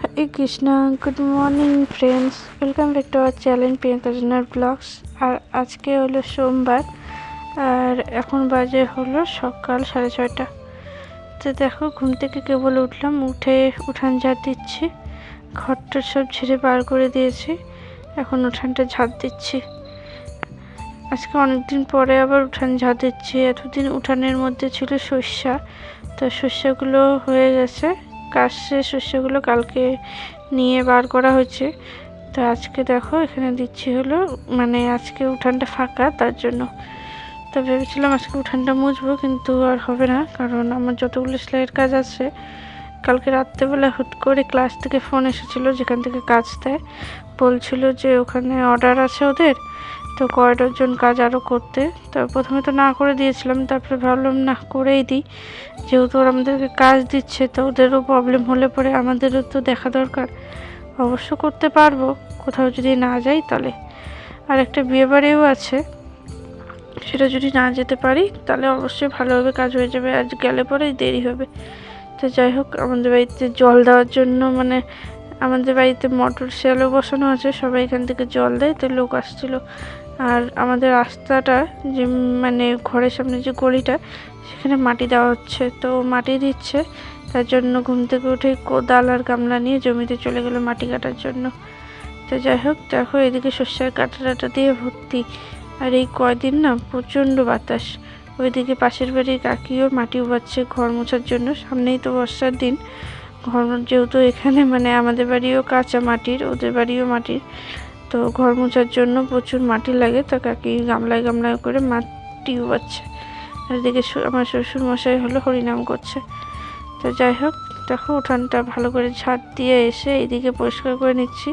Hare Krishna good morning friends welcome back to our channel Priyanka জানার vlogs আর আজকে হলো সোমবার, আর এখন বাজে হলো সকাল সাড়ে ছয়টা। তো দেখো, ঘুম থেকে কেবল উঠলাম, উঠে উঠান ঝাড় দিচ্ছি। ঘরটা সব ঝেড়ে বার করে দিয়েছি, এখন উঠানটা ঝাড় দিচ্ছি। আজকে অনেকদিন পরে আবার উঠান ঝাড় দিচ্ছি। এতদিন উঠানের মধ্যে ছিল সর্ষা তো শস্যগুলো হয়ে গেছে। কাজ শেষ শস্যগুলো কালকে নিয়ে বার করা হয়েছে। তো আজকে দেখো, এখানে দিচ্ছি হলো মানে আজকে উঠানটা ফাঁকা, তার জন্য। তো ভেবেছিলাম আজকে উঠানটা মুছবো, কিন্তু আর হবে না, কারণ আমার যতগুলো সেলাইয়ের কাজ আছে, কালকে রাত্রেবেলা হুট করে ক্লাস থেকে ফোন এসেছিল, যেখান থেকে কাজ দেয়। বলছিল যে ওখানে অর্ডার আছে ওদের তো কয় ডজন কাজ আরও করতে। তো প্রথমে তো না করে দিয়েছিলাম, তারপরে ভাবলাম না, করেই দিই। যেহেতু ওরা আমাদেরকে কাজ দিচ্ছে, তো ওদেরও প্রবলেম হলে পরে আমাদেরও তো দেখা দরকার। অবশ্য করতে পারব, কোথাও যদি না যাই তাহলে। আর একটা বিয়েবাড়িও আছে, সেটা যদি না যেতে পারি, তাহলে অবশ্যই ভালোভাবে কাজ হয়ে যাবে। আজ গেলে পরেই দেরি হবে। তো যাই হোক, আমাদের বাড়িতে জল দেওয়ার জন্য মানে আমাদের বাড়িতে মোটর শ্যালো বসানো আছে, সবাই এখান থেকে জল দেয়, তো লোক আসছিল। আর আমাদের রাস্তাটা যে মানে ঘরের সামনে যে গলিটা, সেখানে মাটি দেওয়া হচ্ছে। তো মাটি দিচ্ছে, তার জন্য ঘুম থেকে উঠে কোদাল আর গামলা নিয়ে জমিতে চলে গেলো মাটি কাটার জন্য। তো যাই হোক, দেখো এদিকে শস্যের কাটা টাটা দিয়ে ভর্তি। আর এই কয়দিন না প্রচণ্ড বাতাস। ওইদিকে পাশের বাড়ির কাকিও মাটি উবাচ্ছে ঘর মোছার জন্য। সামনেই তো বর্ষার দিন। ঘর যেহেতু এখানে মানে আমাদের বাড়িও কাঁচা মাটির, ওদের বাড়িও মাটির। তো ঘর মোছার জন্য প্রচুর মাটি লাগে, তা কাকি গামলায় গামলায় করে মাটি উবাচ্ছে। এদিকে আমার শ্বশুর মশাই হলো হরিনাম করছে। তো যাই হোক, দেখো উঠানটা ভালো করে ঝাড় দিয়ে এসে এদিকে পরিষ্কার করে নিচ্ছি।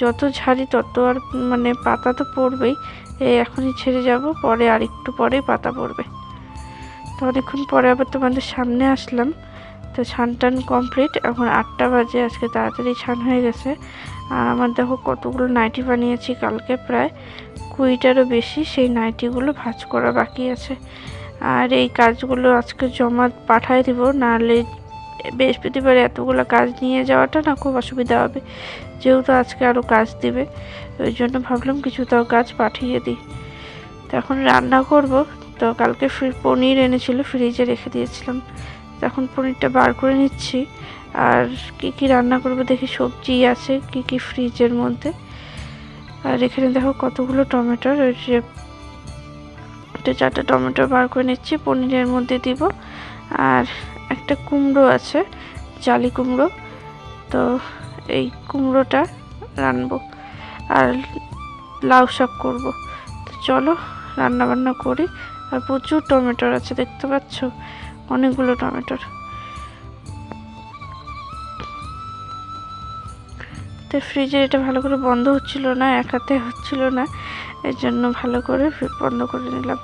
যত ঝাড়ি তত আর মানে পাতা তো পড়বেই। এখনই ছেড়ে যাব, পরে আর একটু পরেই পাতা পড়বে। তো অনেকক্ষণ পরে আবার তোমাদের সামনে আসলাম। ছান টান কমপ্লিট এখন আটটা বাজে, আজকে তাড়াতাড়ি ছান হয়ে গেছে। আর আমার দেখো কতগুলো নাইটি বানিয়েছি কালকে প্রায়। কুড়িটারও বেশি, সেই নাইটিগুলো ভাঁজ করা বাকি আছে। আর এই কাজগুলো আজকে জমা পাঠায় দিব, নাহলে বৃহস্পতিবার এতগুলো কাজ নিয়ে যাওয়াটা না খুব অসুবিধা হবে। যেহেতু আজকে আরও কাজ দিবে, ওই জন্য ভাবলাম কিছু তাও কাজ পাঠিয়ে দিই। তো এখন রান্না করব। তো কালকে পনির এনেছিল, ফ্রিজে রেখে দিয়েছিলাম। এখন পনিরটা বার করে নিচ্ছি, আর কি কি রান্না করব দেখি সবজি আছে, কি কি ফ্রিজের মধ্যে। আর এখানে দেখো কতগুলো টমেটোর ওই যে চারটে টমেটো বার করে নিচ্ছি, পনিরের মধ্যে দিব। আর একটা কুমড়ো আছে, জালি কুমড়ো। তো এই কুমড়োটা রানবো আর লাউ শাক করব। তো চলো রান্না বান্না করি। আর প্রচুর টমেটোর আছে, দেখতে পাচ্ছ? অনেকগুলো টমেটোর। তো ফ্রিজে এটা ভালো করে বন্ধ হচ্ছিল না, এক হাতে হচ্ছিল না এর জন্য ভালো করে বন্ধ করে নিলাম।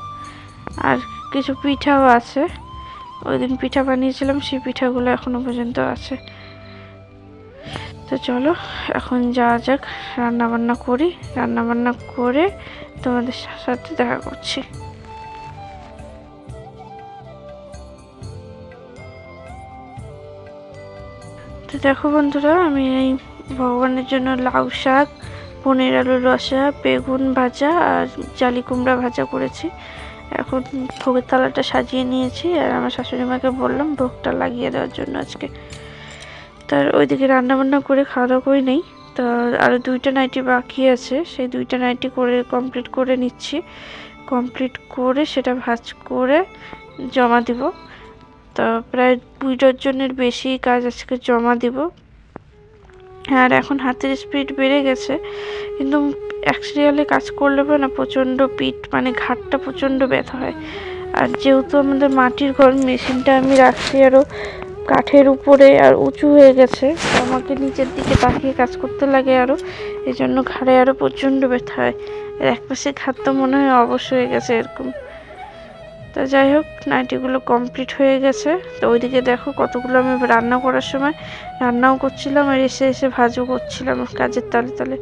আর কিছু পিঠাও আছে। ওই দিন পিঠা বানিয়েছিলাম, সেই পিঠাগুলো এখনও পর্যন্ত আছে। তো চলো, এখন যাওয়া যাক, রান্নাবান্না করি। রান্নাবান্না করে তোমাদের সাথে দেখা করছি। দেখো বন্ধুরা, আমি এই ভগবানের জন্য লাউ শাক, পনির আলুর রসা, বেগুন ভাজা আর জালি কুমড়া ভাজা করেছি। এখন ভোগের থালাটা সাজিয়ে নিয়েছি আর আমার শাশুড়ি মাকে বললাম ভোগটা লাগিয়ে দেওয়ার জন্য আজকে। তার ওইদিকে রান্না বান্না করে খাওয়া দাওয়া করে নেই। তো আরও দুইটা নাইটি বাকি আছে, সেই দুইটা নাইটি করে কমপ্লিট করে নিচ্ছি। কমপ্লিট করে সেটা ভাজ করে জমা দিব। তো প্রায় দুই ডজনের বেশি কাজ আজকে জমা দিব। আর এখন হাতের স্পিড বেড়ে গেছে। কিন্তু এক কাজ করলে না প্রচণ্ড পিঠ মানে ঘাটটা প্রচণ্ড ব্যথা হয়। আর যেহেতু আমাদের মাটির ঘর, মেশিনটা আমি রাখছি আরও কাঠের উপরে আর উঁচু হয়ে গেছে আমাকে নিচের দিকে তাকিয়ে কাজ করতে লাগে আরও এই জন্য ঘাড়ে আরও প্রচণ্ড ব্যথা হয়। আর এক পাশে ঘাট তো মনে হয় অবশ্য হয়ে গেছে এরকম। তা যাই হোক, নাইটিগুলো কমপ্লিট হয়ে গেছে। তো ওইদিকে দেখো কতগুলো আমি রান্না করার সময় রান্নাও করছিলাম আর এসে এসে ভাজও করছিলাম কাজের তালে তালে।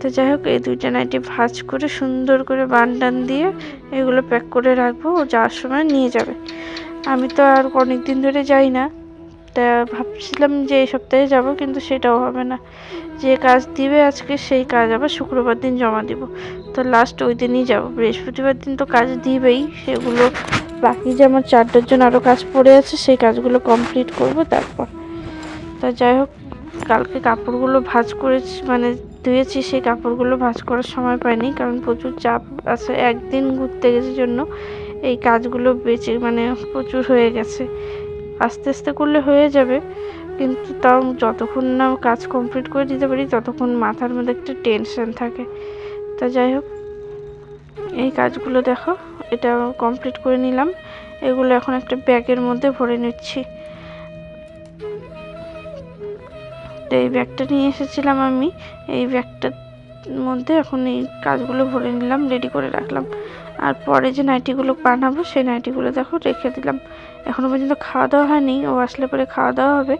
তো যাই হোক, এই দুইটা নাইটি ভাজ করে সুন্দর করে বান টান দিয়ে এগুলো প্যাক করে রাখব, ও যাওয়ার সময় নিয়ে যাবে। আমি তো আর অনেক দিন ধরে যাই না। তা ভাবছিলাম যে এই সপ্তাহে যাব, কিন্তু সেটাও হবে না। যে কাজ দিবে আজকে, সেই কাজ আবার শুক্রবার দিন জমা দিব। তো লাস্ট ওই দিনই যাব। বৃহস্পতিবার দিন তো কাজ দিবেই, সেগুলো বাকি যে আমার চার ডজন আরও কাজ পড়ে আছে, সেই কাজগুলো কমপ্লিট করব তারপর। তা যাই হোক, কালকে কাপড়গুলো ভাঁজ করেছি মানে ধুয়েছি, সেই কাপড়গুলো ভাঁজ করার সময় পাইনি, কারণ প্রচুর চাপ আছে। একদিন ঘুরতে গেছে জন্য, এই কাজগুলো বেঁচে মানে প্রচুর হয়ে গেছে। আস্তে আস্তে করলে হয়ে যাবে। কিন্তু তাও যতক্ষণ না কাজ কমপ্লিট করে দিতে পারি, ততক্ষণ মাথার মধ্যে একটা টেনশন থাকে। তা যাই হোক, এই কাজগুলো দেখো, এটা কমপ্লিট করে নিলাম। এগুলো এখন একটা ব্যাগের মধ্যে ভরে নিচ্ছি। তো এই ব্যাগটা নিয়ে এসেছিলাম আমি। এই ব্যাগটার মধ্যে এখন এই কাজগুলো ভরে নিলাম রেডি করে রাখলাম। আর পরে যে নাইটিগুলো বানাবো, সেই নাইটিগুলো দেখো রেখে দিলাম। এখনও পর্যন্ত খাওয়া দাওয়া হয়নি, ও আসলে পরে খাওয়া দাওয়া হবে।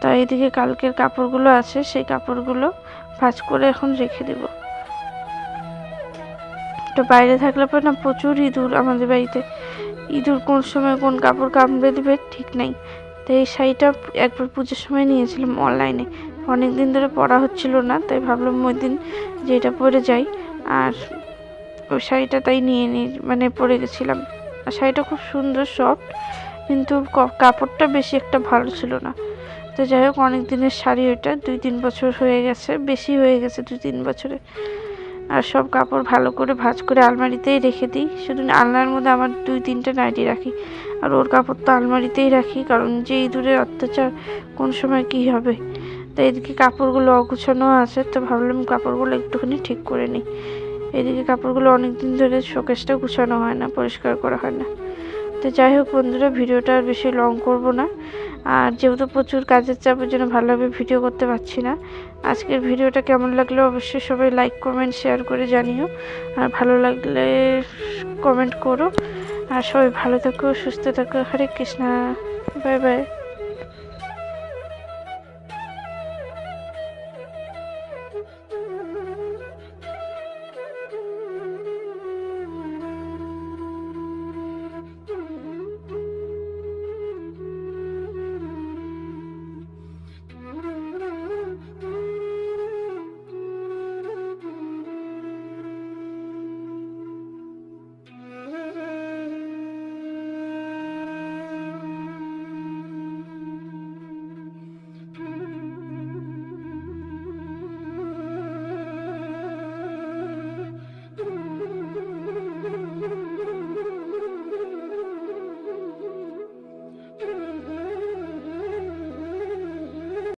তা এদিকে কালকের কাপড়গুলো আছে, সেই কাপড়গুলো ভাজ করে এখন রেখে দেব। তো বাইরে থাকলে পরে না প্রচুর ইঁদুর আমাদের বাড়িতে। ইঁদুর কোন সময় কোন কাপড় কামড়ে দেবে ঠিক নাই। তো এই শাড়িটা একবার পুজোর সময় নিয়েছিলাম অনলাইনে। অনেক দিন ধরে পরা হচ্ছিল না, তাই ভাবলাম ওই দিন যে এটা পরে যাই। আর ওই শাড়িটা তাই নিয়ে নিয়ে মানে পরে গেছিলাম। শাড়িটা খুব সুন্দর সফট কিন্তু কাপড়টা বেশি একটা ভালো ছিল না। তো যাই হোক, অনেক দিনের শাড়ি ওইটা, দুই তিন বছর হয়ে গেছে, বেশি হয়ে গেছে দুই তিন বছরে। আর সব কাপড় ভালো করে ভাজ করে আলমারিতেই রেখে দিই। শুধু আলনার মধ্যে আমার দুই তিনটে নাইটি রাখি, আর ওর কাপড় তো আলমারিতেই রাখি, কারণ যে ইঁদুরের অত্যাচার, কোন সময় কি হবে? তো এদিকে কাপড়গুলো অগুছানো আছে, তো ভাবলাম কাপড়গুলো একটুখানি ঠিক করে নিই। এদিকে কাপড়গুলো অনেক দিন ধরে শোকেসটা গুছানো হয় না, পরিষ্কার করা হয় না। তো যাই হোক বন্ধুরা, ভিডিওটা আর বেশি লং করব না। আর যেহেতু প্রচুর কাজের চাপের জন্য ভালোভাবে ভিডিও করতে পারছি না। আজকের ভিডিওটা কেমন লাগল অবশ্যই সবাই লাইক কমেন্ট শেয়ার করে জানিও। আর ভালো লাগলে কমেন্ট করো। আর সবাই ভালো থাকো, সুস্থ থাকো। হরে কৃষ্ণা। Bye bye.